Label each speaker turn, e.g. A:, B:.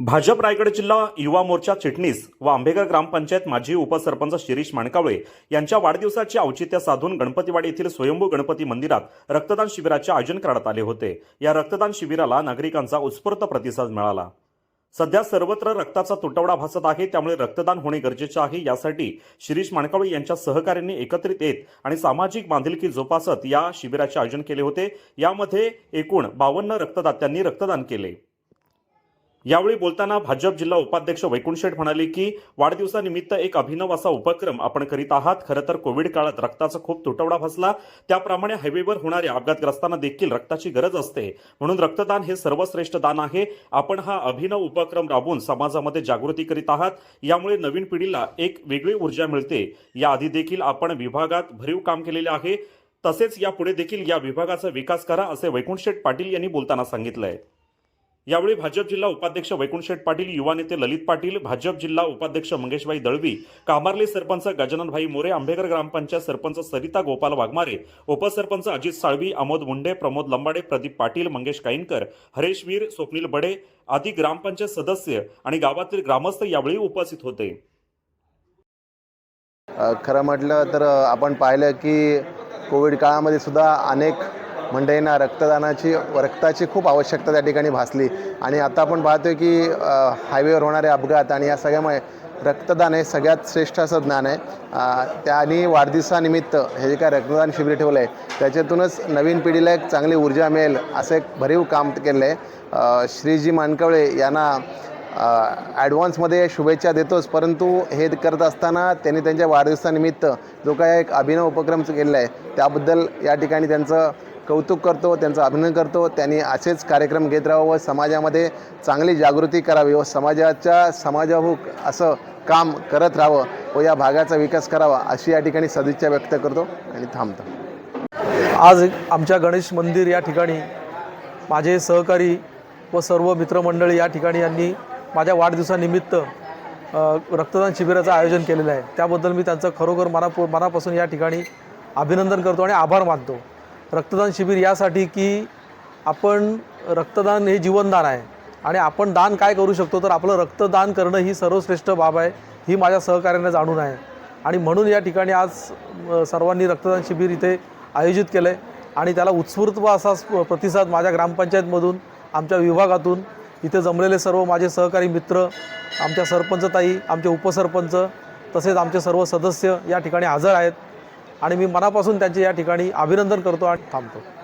A: भाजप रायगड जिल्हा युवा मोर्चा चिटणीस व आंबेगाव ग्रामपंचायत माजी उपसरपंच शिरीष माणकावळे यांच्या वाढदिवसाचे औचित्य साधून गणपतीवाडी येथील स्वयंभू गणपती मंदिरात रक्तदान शिबिराचे आयोजन करण्यात आले होते. या रक्तदान शिबिराला नागरिकांचा उत्स्फूर्त प्रतिसाद मिळाला. सध्या सर्वत्र रक्ताचा तुटवडा भासत आहे त्यामुळे रक्तदान होणे गरजेचे आहे. यासाठी शिरीष माणकावळे यांच्या सहकार्यांनी एकत्रित येत आणि सामाजिक बांधिलकी जोपासत या शिबिराचे आयोजन केले होते. यामध्ये एकूण बावन्न रक्तदात्यांनी रक्तदान केले. यावेळी बोलताना भाजप जिल्हा उपाध्यक्ष वैकुंठशेठ म्हणाले की वाढदिवसानिमित्त एक अभिनव असा उपक्रम आपण करीत आहात. खरं तर कोविड काळात रक्ताचा खूप तुटवडा भासला त्याप्रमाणे हायवेवर होणाऱ्या अपघातग्रस्तांना देखील रक्ताची गरज असते. म्हणून रक्तदान हे सर्वश्रेष्ठ दान आहे. आपण हा अभिनव उपक्रम राबवून समाजामध्ये जागृती करीत आहात. यामुळे नवीन पिढीला एक वेगळी ऊर्जा मिळते. याआधी देखील आपण विभागात भरीव काम केलेले आहे. तसेच यापुढे देखील या विभागाचा विकास करा असे वैकुंठशेठ पाटील यांनी बोलताना सांगितलंय. यावेळी भाजप जिल्हा उपाध्यक्ष वैकुंठशेठ पाटील युवा नेते ललित पाटील भाजप जिल्हा उपाध्यक्ष मंगेशबाई दळवी कामारले सरपंच गजाननभाई मोरे आंबेकर ग्रामपंचायत सरपंच सरिता गोपाल वाघमारे उपसरपंच अजित साळवी अमोद मुंडे प्रमोद लंबाडे प्रदीप पाटील मंगेश काईनकर हरेश वीर स्वप्नील बडे आदी ग्रामपंचायत सदस्य आणि गावातील ग्रामस्थ यावेळी उपस्थित होते.
B: खरं म्हटलं तर आपण पाहिलं की कोविड काळामध्ये सुद्धा अनेक मंडळींना रक्तदानाची रक्ताची खूप आवश्यकता त्या ठिकाणी भासली. आणि आता आपण पाहतोय की हायवेवर होणारे अपघात आणि या सगळ्यामुळे रक्तदान हे सगळ्यात श्रेष्ठ असं ज्ञान आहे. त्याने वाढदिवसानिमित्त हे जे काय रक्तदान शिबिर ठेवलं आहे त्याच्यातूनच नवीन पिढीला एक चांगली ऊर्जा मिळेल असं एक भरीव काम केलं आहे. श्रीजी मानकवळे यांना ॲडव्हान्समध्ये शुभेच्छा देतोच परंतु हे करत असताना त्यांनी त्यांच्या वाढदिवसानिमित्त जो काय एक अभिनव उपक्रम केलेला आहे त्याबद्दल या ठिकाणी त्यांचं कौतुक करतो त्यांचं अभिनंदन करतो. त्यांनी असेच कार्यक्रम घेत राहावं. व समाजामध्ये चांगली जागृती करावी व समाजाच्या समाजाभूक असं काम करत राहावं व या भागाचा विकास करावा अशी या ठिकाणी सदिच्छा व्यक्त करतो आणि थांबतो.
C: आज आमच्या गणेश मंदिर या ठिकाणी माझे सहकारी व सर्व मित्रमंडळी या ठिकाणी यांनी माझ्या वाढदिवसानिमित्त रक्तदान शिबिराचं आयोजन केलेलं आहे. त्याबद्दल मी त्यांचं खरोखर मनापू मनापासून या ठिकाणी अभिनंदन करतो आणि आभार मानतो. रक्तदान शिबिर यासाठी की आपण रक्तदान हे जीवनदान आहे. आणि आपण दान काय करू शकतो? तर आपलं रक्तदान करणं ही सर्वश्रेष्ठ बाब आहे ही माझ्या सहकार्याने जाणून आहे. आणि म्हणून या ठिकाणी आज सर्वांनी रक्तदान शिबिर इथे आयोजित केलं आहे आणि त्याला उत्स्फूर्त असा प्रतिसाद माझ्या ग्रामपंचायतमधून आमच्या विभागातून इथे जमलेले सर्व माझे सहकारी मित्र आमच्या सरपंचताई आमचे उपसरपंच तसेच आमचे सर्व सदस्य या ठिकाणी हजर आहेत. आणि मी मनापासून त्यांचे या ठिकाणी अभिनंदन करतो आणि थांबतो.